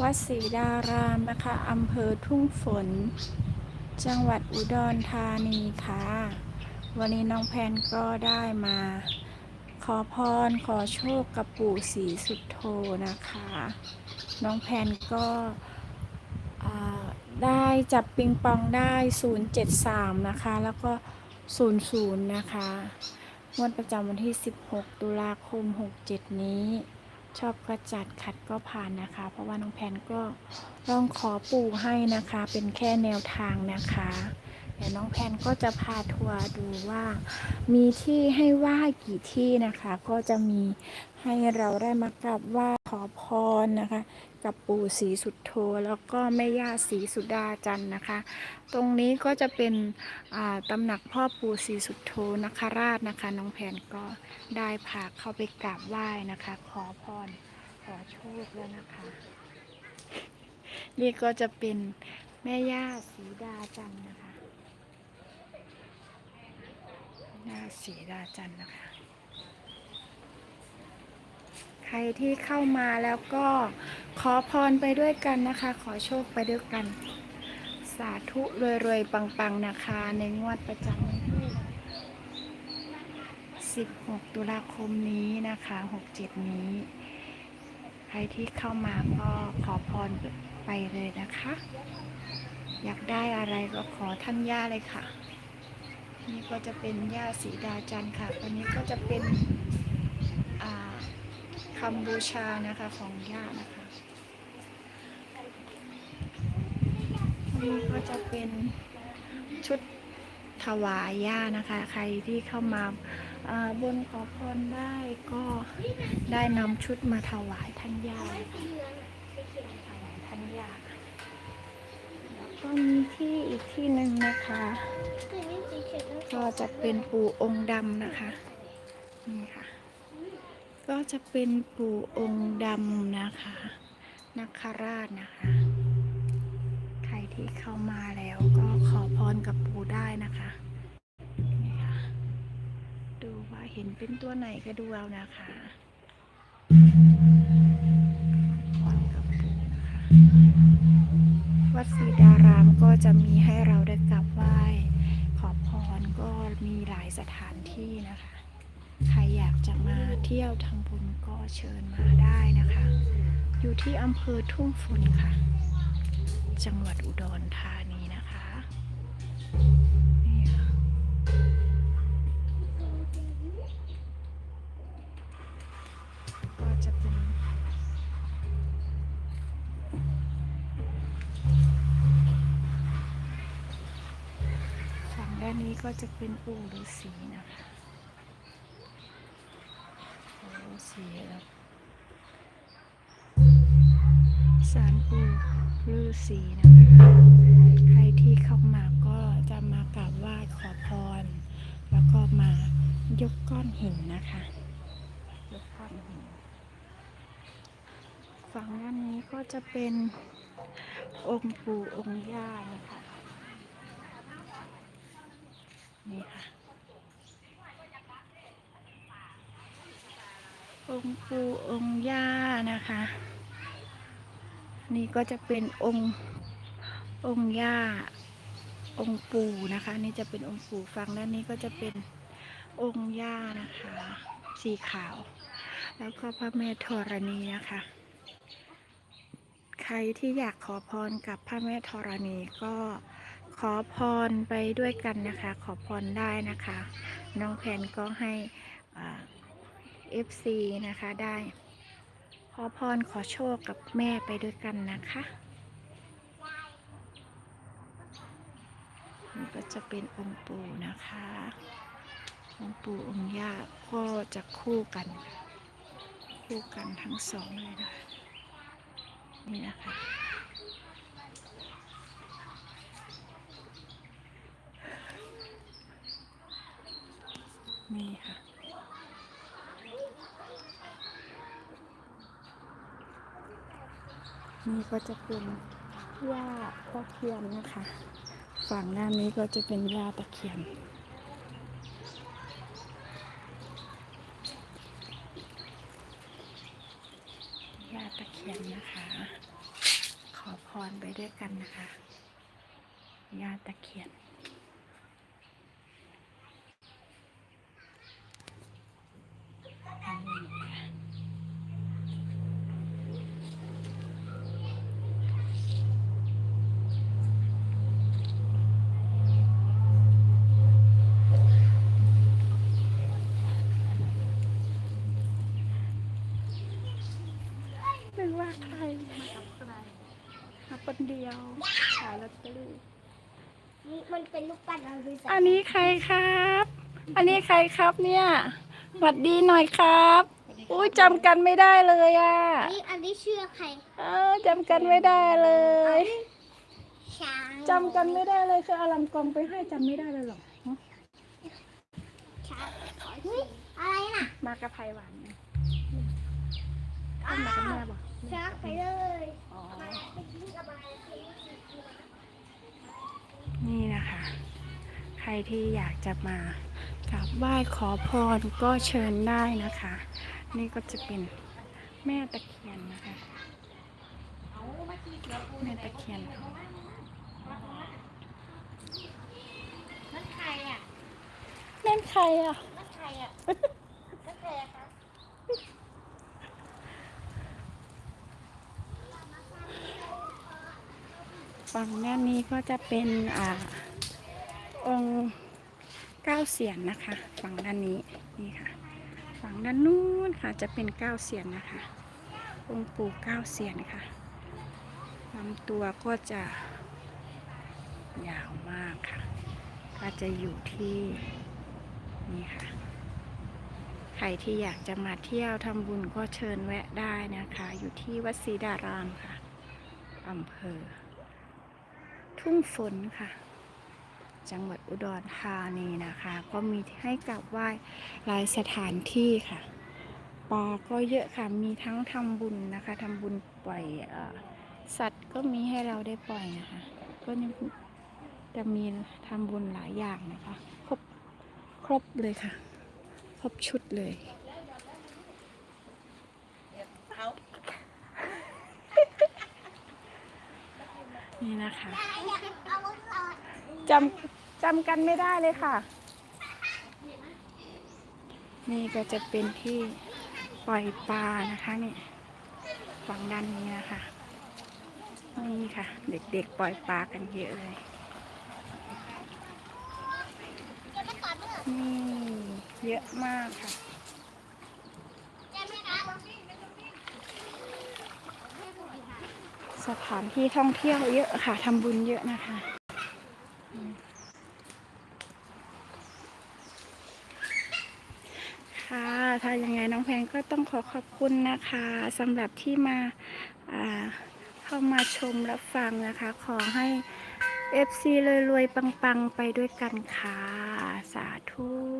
วัดศรีดารามนะคะอำเภอทุ่งฝน จังหวัดอุดรธานีค่ะ วันนี้น้องแพนก็ได้มา ขอพรขอโชคกับปู่ศรีสุดโทนะคะ น้องแพนก็ได้จับปิงปองได้ 073 นะคะ แล้วก็ 00 นะคะงวดประจำวันที่ 16 ตุลาคม 67 นี้ ชอบก็จัดขัดก็ผ่านนะคะ เพราะว่าน้องแพนก็ต้องขอปู่ให้นะคะ เป็นแค่แนวทางนะคะเดี๋ยวน้องแพนก็จะพาทัวร์ดูว่ามีที่ให้ไหว้กี่ที่นะคะ ก็จะมีให้เราได้มากราบไหว้ขอพรนะคะ กับปู่ศรีสุดโทแล้วก็แม่ย่าศรีสุดาจันนะคะ ตรงนี้ก็จะเป็นอ่าตำหนักพ่อปู่ศรีสุดโทนคราชนะคะ น้องแพนก็ได้พาเข้าไปกราบไหว้นะคะ ขอพรขอโชคแล้วนะคะ นี่ก็จะเป็นแม่ย่าศรีดาจันนะคะแม่ย่าศรีดาจันนะคะ ใค รที่เข้ามาแล้วก็ขอพรไปด้วยกันนะคะ ขอโชคไปด้วยกัน สาธุรวยๆ ปังๆ นะคะ ในงวดประจำวันที่16 ตุลาคมนี้นะคะ 67 นี้ ใครที่เข้ามาก็ขอพรไปเลยนะคะ อยากได้อะไรก็ขอท่านย่าเลยค่ะ นี่ก็จะเป็นย่าสีดาจันทร์ค่ะ อันนี้ก็จะเป็น คำบูชานะคะของย่านะคะนี่ก็จะเป็นชุดถวายย่านะคะ ใครที่เข้ามาบนขอพรได้ก็ได้นำชุดมาถวายท่านย่าถวายท่านย่าก็มีที่อีกที่หนึ่งนะคะ ก็จะเป็นปู่องค์ดำนะคะ นี่ค่ะ ก็จะเป็นปู่องค์ดำนะคะนักคราชนะคะ ใครที่เข้ามาแล้วก็ขอพรกับปู่ได้นะคะนี่ค่ะดูว่าเห็นเป็นตัวไหนก็ดูเอานะคะพรกับปู่นะคะวัดศรีดารามก็จะมีให้เราได้กราบไหว้ขอพรก็มีหลายสถานที่นะคะ ใครอยากจะมา เที่ยวทำบุญก็เชิญมาได้นะคะ อยู่ที่อำเภอทุ่งฝนค่ะ จังหวัดอุดรธานีนะคะก็จะเป็นฝั่งด้านนี้ก็จะเป็นปู่ฤาษีนะคะ ปู่ฤาษีแล้วสารปู่ฤาษีนะคะใครที่เข้ามาก็จะมากราบไหว้ขอพร แล้วก็มายกก้อนหินนะคะ ยกก้อนหิน ฝั่งด้านนี้ก็จะเป็นองค์ปู่องค์ย่านะคะนี่ค่ะ องค์ปู่องค์ย่านะคะ นี่ก็จะเป็นองค์องค์ย่าองค์ปู่นะคะ นี่จะเป็นองค์ปู่ฟังด้านนี้ก็จะเป็นองค์ย่านะคะ สีขาว แล้วก็พระแม่ธรณีนะคะ ใครที่อยากขอพรกับพระแม่ธรณีก็ขอพรไปด้วยกันนะคะ ขอพรได้นะคะ น้องแพนก็ให้เอฟ ซีนะคะได้ ขอพรขอโชคกับแม่ไปด้วยกันนะคะนี่ก็จะเป็นองค์ปู่นะคะ องค์ปู่องค์ย่าก็จะคู่กัน คู่กันทั้งสองเลยนะนี่นะคะ นี่ค่ะ นี่ก็จะเป็นหญ้าตะเคียนนะคะ ฝั่งด้านนี้ก็จะเป็นหญ้าตะเคียน หญ้าตะเคียนนะคะ ขอพรไปด้วยกันนะคะหญ้าตะเคียน นึกว่าใครมาคนเดียวขายลอตเตอรี่ นี่มัน เป็นลูกปั้นเราดูสิอันนี้ใครครับ อันนี้ใครครับเนี่ยหวัดดีหน่อยครับ อุ้ยจำกันไม่ได้เลยอะ อันนี้อันนี้ชื่อใครเออจำกันไม่ได้เลยช้างจำกันไม่ได้เลยคือเอาลำกลองไปให้จำไม่ได้เลยเหรอฮะช้างเฮ้ยอะไรน่ะมากระไพหวานเนี่ยขึ้นมากับแม่บอก ช้างไปเลยอ๋อมาไปกินกับอะไร นี่นะคะ ใครที่อยากจะมากราบไหว้ขอพรก็เชิญได้นะคะ นี่ก็จะเป็นแม่ตะเคียนนะคะแม่ตะเคียนนั่นใครอะแม่นใครอะนั่นใครอะนั่นใครอะคะ ฝั่งด้านนี้ก็จะเป็นอ่าองค์เก้าเสียนนะคะ ฝั่งด้านนี้นี่ค่ะ ฝั่งด้านนู้นค่ะจะเป็นเก้าเสียนนะคะ องค์ปู่เก้าเสียนค่ะลำตัวก็จะยาวมากค่ะ ก็จะอยู่ที่นี่ค่ะ ใครที่อยากจะมาเที่ยวทำบุญก็เชิญแวะได้นะคะ อยู่ที่วัดศรีดารามค่ะอำเภอ ทุ่งฝนค่ะ จังหวัดอุดรธานีนะคะ ก็มีให้กลับไหว้หลายสถานที่ค่ะปลาก็เยอะค่ะ มีทั้งทำบุญนะคะทำบุญปล่อยอสัตว์ก็มีให้เราได้ปล่อยนะคะ ก็จะมีทำบุญหลายอย่างนะคะ ครบครบเลยค่ะ ครบชุดเลย นี่นะคะจำจำกันไม่ได้เลยค่ะ นี่ก็จะเป็นที่ปล่อยปลานะคะนี่ฝั่งด้านนี้นะคะ นี่ค่ะ เด็กๆปล่อยปลากันเยอะเลยนี่เยอะมากค่ะไม่นะ สถานที่ท่องเที่ยวเยอะค่ะทำบุญเยอะนะคะ ค่ะถ้ายังไงน้องแพงก็ต้องขอขอบคุณนะคะสำหรับที่มาเข้ามาชมรับฟังนะคะ ขอให้ FC รวยๆ ปัง ๆ ไปด้วยกันค่ะ สาธุ